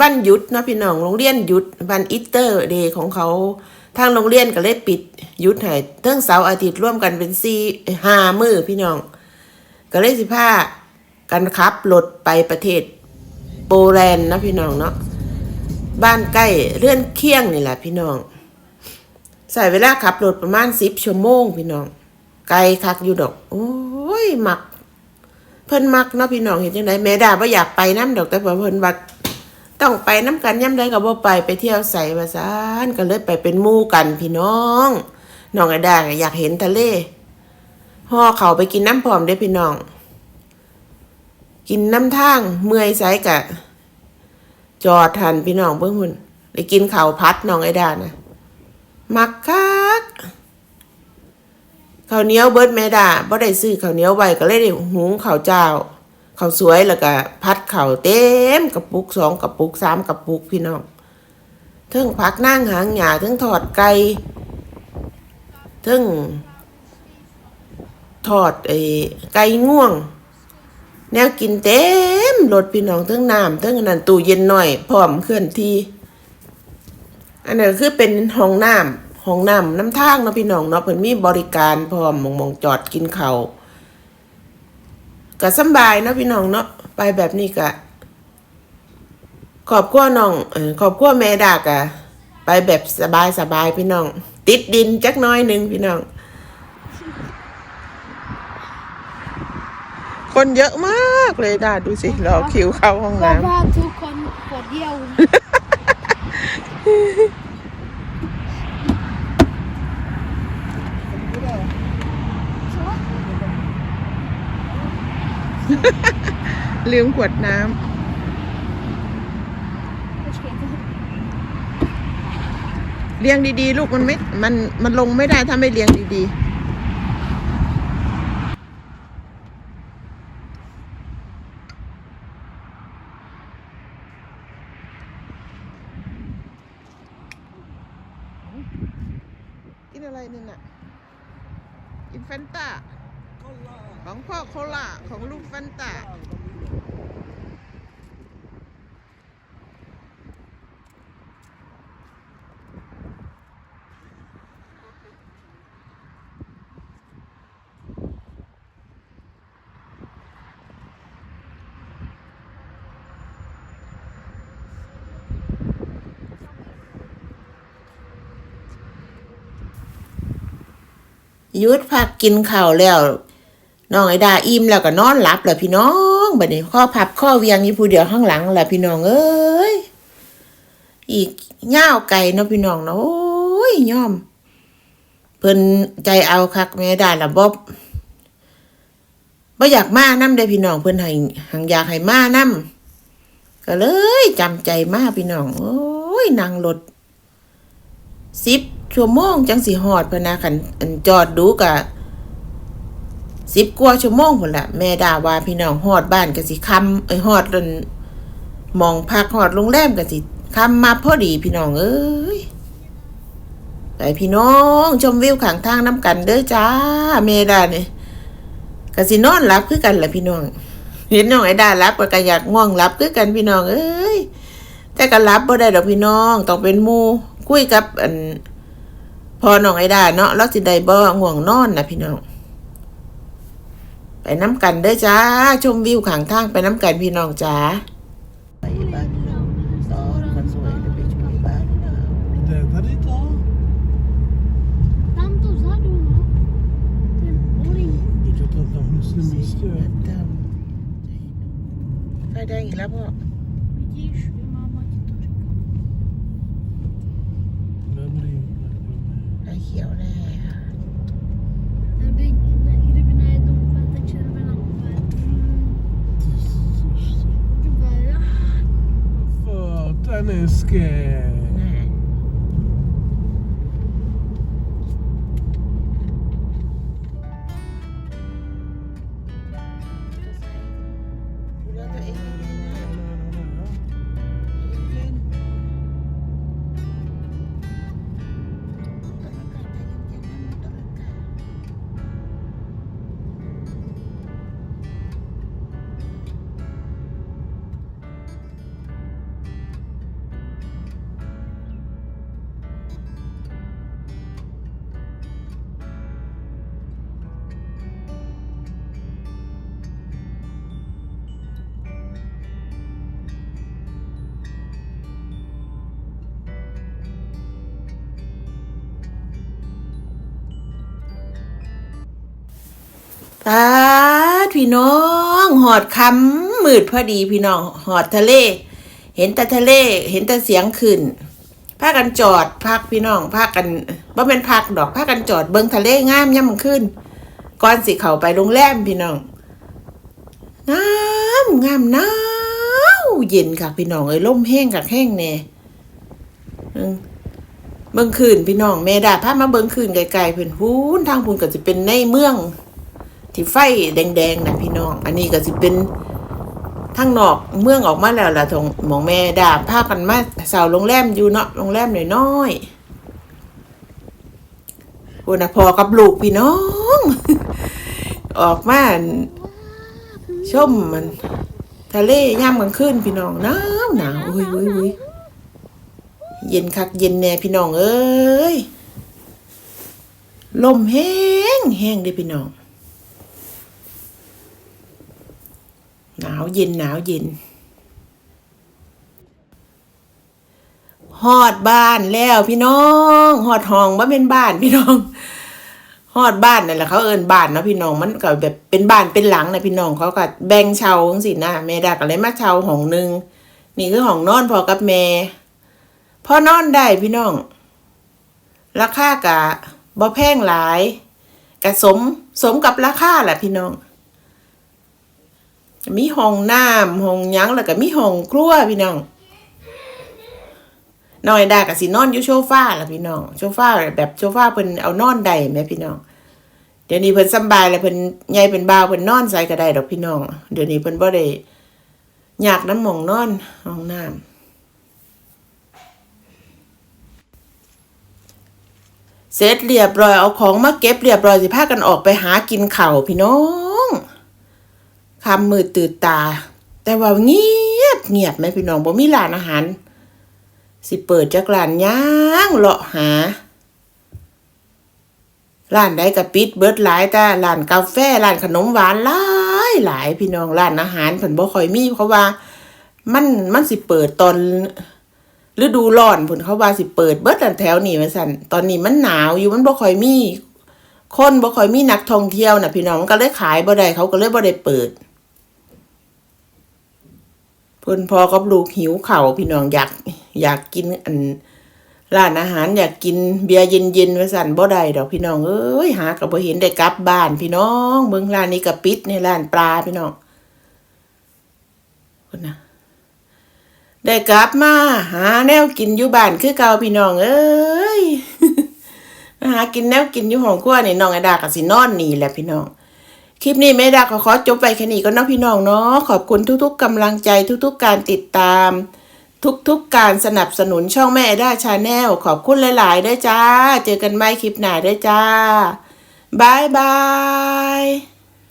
วันหยุดเนาะพี่น้องโรงเรียนหยุดวันอีสเตอร์เดย์ของเขาทางโรงเรียนก็เลยปิดหยุดให้เทั้งเสาร์อาทิตย์ร่วมกันเป็นสี่ห้ามือพี่น้อง ก็เลยสิพากันขับรถไปประเทศโปแลนด์นะพี่น้องเนาะบ้านใกล้เลื่อนเคียงนี่แหละพี่น้อง ใส่เวลาขับรถประมาณสิบชั่วโมงพี่น้อง ไกลคักอยู่ดอก โอ้ยมัก เพิ่นมักเนาะพี่น้องเห็นจังไดแม่ดาบ่อยากไปน้ำดอกแต่เพิ่นว่า ต้องไปน้ำกันย่ำใดก็บ่ไปไปเที่ยวใส่ว่าซานก็เลยไปเป็นมู่กันพี่น้องน้องไอ้ดาอยากเห็นทะเลห่อเขาไปกินน้ำพร้อมเด้พี่น้อง กินน้ำทางเมื่อยไสกะ จอดทันพี่น้องเบิ่งหุ่นได้กินข้าวพัดน้องไอ้ดานะมักคักข้าวเหนียวเบิดแม่ดาบ่ได้ซื้อข้าวเหนียวไว้ก็เลยได้หุงข้าวเจ้า ข้าวสวยแล้วก็พัดข้าวเต็มกระปุกสองกระปุกสามกระปุกพี่น้องเทิงผักนั่งหางหยาเทิงทอดไก่เทิงทอดไอ้ไก่ง่วง แนวกินเต็มรถพี่น้องเทิงน้ำเทิงนั้นตู้เย็นหน่อยพร้อมเคลื่อนที่ อันนั้คือเป็นห้องน้ำห้องน้ำน้ำทางเนาะพี่น้องเนาะเพิ่นมีบริการพร้อมมองมองจอดกินเข้า ก็สำบายเนาะพี่น้องเนาะไปแบบนี้ก็ขอบครัวน้องเออขอบครัวแม่ดากะไปแบบสบายสบายพี่น้อง ติดดินจักหน้อยหนึ่งพี่น้อง คนเยอะมากเลยดาดูสิรอคิวเข้าห้องก็น้ำว่าทุกคนปวดเยี่ยว ลืมขวดน้ำเลี้ยงดีๆ ลูกมันไม่ มัน มันลงไม่ได้ถ้าไม่เลี้ยงดีๆกินอะไรนี่น่ะกินแฟนตา ของพ่อโคลาของลูกแฟนตายุดพักกินข้าวแล้ว น้องไอ้ดาอิ่มแล้วก็นอนหลับแล้วพี่น้องบัดนี้ข้อพับข้อเวียงอยู่ผู้เดียวข้างหลังแหละพี่น้องเอ้ยอีกย่าไก่เนาะพี่น้องเนาะโอ้ยย่อม เพิ่นใจเอาคักแม่ดาละบบบ่อยากมานํเด้พี่น้องเพิ่นให้หังอยากให้มานํก็เลยจำใจมาพี่น้อง โอ้ยนั่งรถสิบชั่วโมงจังสิฮอดพนะคันอันจอดดูกะ สิบกว่าชั่วโมงพุ่นละแม่ด่าว่าพี่น้องฮอดบ้านก็สิคำเอ้ยฮอดจนมองพักฮอดโรงแรมก็สิคำมาพอดีพี่น้องเอ้ยไปพี่น้องชมวิวขางทางน้ำกันเด้อจ้าแม่ด่าเนี่ยก็สินอนหลับคือกันแหละพี่น้องเห็นน้องไอ้ดาหลับก็อยากง่วงหลับคือกันพี่น้องเอ้ยแต่ก็รับบ่ได้ดอกพี่น้องต้องเป็นมูคุยกับอันพอน้องไอ้ดาเนาะแล้วสิได้บ่ง่วงนอนนะพี่น้อง ไปน้ำกันเด้อจ้า ชมวิวขางทางไปน้ำกันพี่น้องจ้าไฟแดงอีกแล้วพ่อ ไฟเขียวแล้ว Scared. ตาพี่น้องหอดคำมืดพอดีพี่น้องหอดทะเล เห็นแต่ทะเล เห็นแต่เสียงขึ้นพากันจอดพักพี่น้องพากันว่เป็นพักดอกพากันจอดเบิ้งทะเลงามย่ำมันขึ้นก่อนสิเขาไปโรงแรมพี่น้องน้ำงามหนาวเย็นค่ะพี่น้องเอ้ยลมแห้งกับแห้งแน่เบิ่งเบิ่งคืนพี่น้องแม่ดาพามาเบิ่งคืนไกลๆเพิ่นพูนทางพูนก็จะเป็นในเมือง ที่ไฟแดงๆนะพี่น้อง อันนี้ก็สิเป็นทางนอกเมืองออกมาแล้วล่ะทงหมองแม่ดาพากันมาเสาโรงแรมอยู่เนาะโรงแรมน้อยๆคุณนะพอกับลูกพี่น้อง ออกมาชมมัน ทะเลยามกลางคืนพี่น้องหนาวหนาวอุ้ยอุ้ยอุ้ยเย็นคักเย็นแน่พี่น้องเอ้ยลมแห้งแห้งเด้อพี่น้อง หนาวเย็นหนาวเย็นฮอดบ้านแล้วพี่น้องฮอดห้องว่าเป็นบ้านพี่น้องฮอดบ้านนั่นแหละเขาเอินบ้านนะพี่น้องมันก็แบบเป็นบ้านเป็นหลังนะพี่น้องเขาก็แบ่งเช่าจังซี่นะแม่ดาก็เลยมาเช่าห้องหนึงนี่คือห้องนอนพอกับแม่พอนอนได้พี่น้อง ราคากะบ่แพงหลายกะสมสมกับราคาแหละพี่น้อง มีห้องน้ำห้องยังแล้วก็มีห้องครัวพี่น้องน้อยดาก็สินอนอยู่โซฟาล่ะพี่น้องโซฟาแบบโซฟาเพิ่นเอานอนได้แหมพี่น้องเดี๋ยวนี้เพิ่นสบายแล้วเพิ่นใหญ่เป็นบ่าวเพิ่นนอนใส่ก็ได้ดอกพี่น้อง เดี๋ยวนี้เพิ่นบ่ได้อยากน้ำหมองนอนห้องน้ำเสร็จเรียบร้อยเอาของมาเก็บเรียบร้อยสิพากันออกไปหากินเข้าพี่น้อง คำมืดตื่นตา แต่ว่าเงียบเงียบไหมพี่น้องบ่มีร้านอาหาร สิเปิดจากร้านย่างเลาะหาร้านใดก็ปิดเบิดหลายแต่ร้านกาแฟร้านขนมหวานหลายหลายพี่น้องร้านอาหารเพิ่นบ่ค่อยมีเพราะว่า มันมันสิเปิดตอนฤดูร้อนเพิ่นเขาว่าสิเปิดเบิดอันแถวนี้ว่าซั่นตอนนี้มันหนาวอยู่มันบ่ค่อยมี คนบ่ค่อยมีนักท่องเที่ยวน่ะพี่น้องมันก็เลยขายบ่ได้เขาก็เลยบ่ได้เปิด เพิ่นพอกับลูกหิวเข่าพี่น้องอยากอยากกินอันร้านอาหารอยากกินเบียร์เย็นๆว่าสั่นบ่ได้ดอกพี่น้องเอ้ยหาก็บ่เห็นได้กลับบ้านพี่น้องเบิ่งร้านนี้ก็ปิดในร้านปลาพี่น้องคนน่ะได้กลับมา หาแนวกินอยู่บ้านคือเก่าพี่น้องเอ้ยหากินแนวกินอยู่ห้องครัวนี่น้องไอดาก็สินอนนี่แหละพี่น้อง คลิปนี้แม่ดาขอขอจบไปแค่นี้ก็เนาะพี่น้องเนาะขอบคุณทุกๆกำลังใจทุกๆการติดตาม ทุกๆการสนับสนุนช่องแม่ดาชาแนลขอบคุณหลายๆด้วยจ้า เจอกันใหม่คลิปหน้าด้วยจ้าบายบาย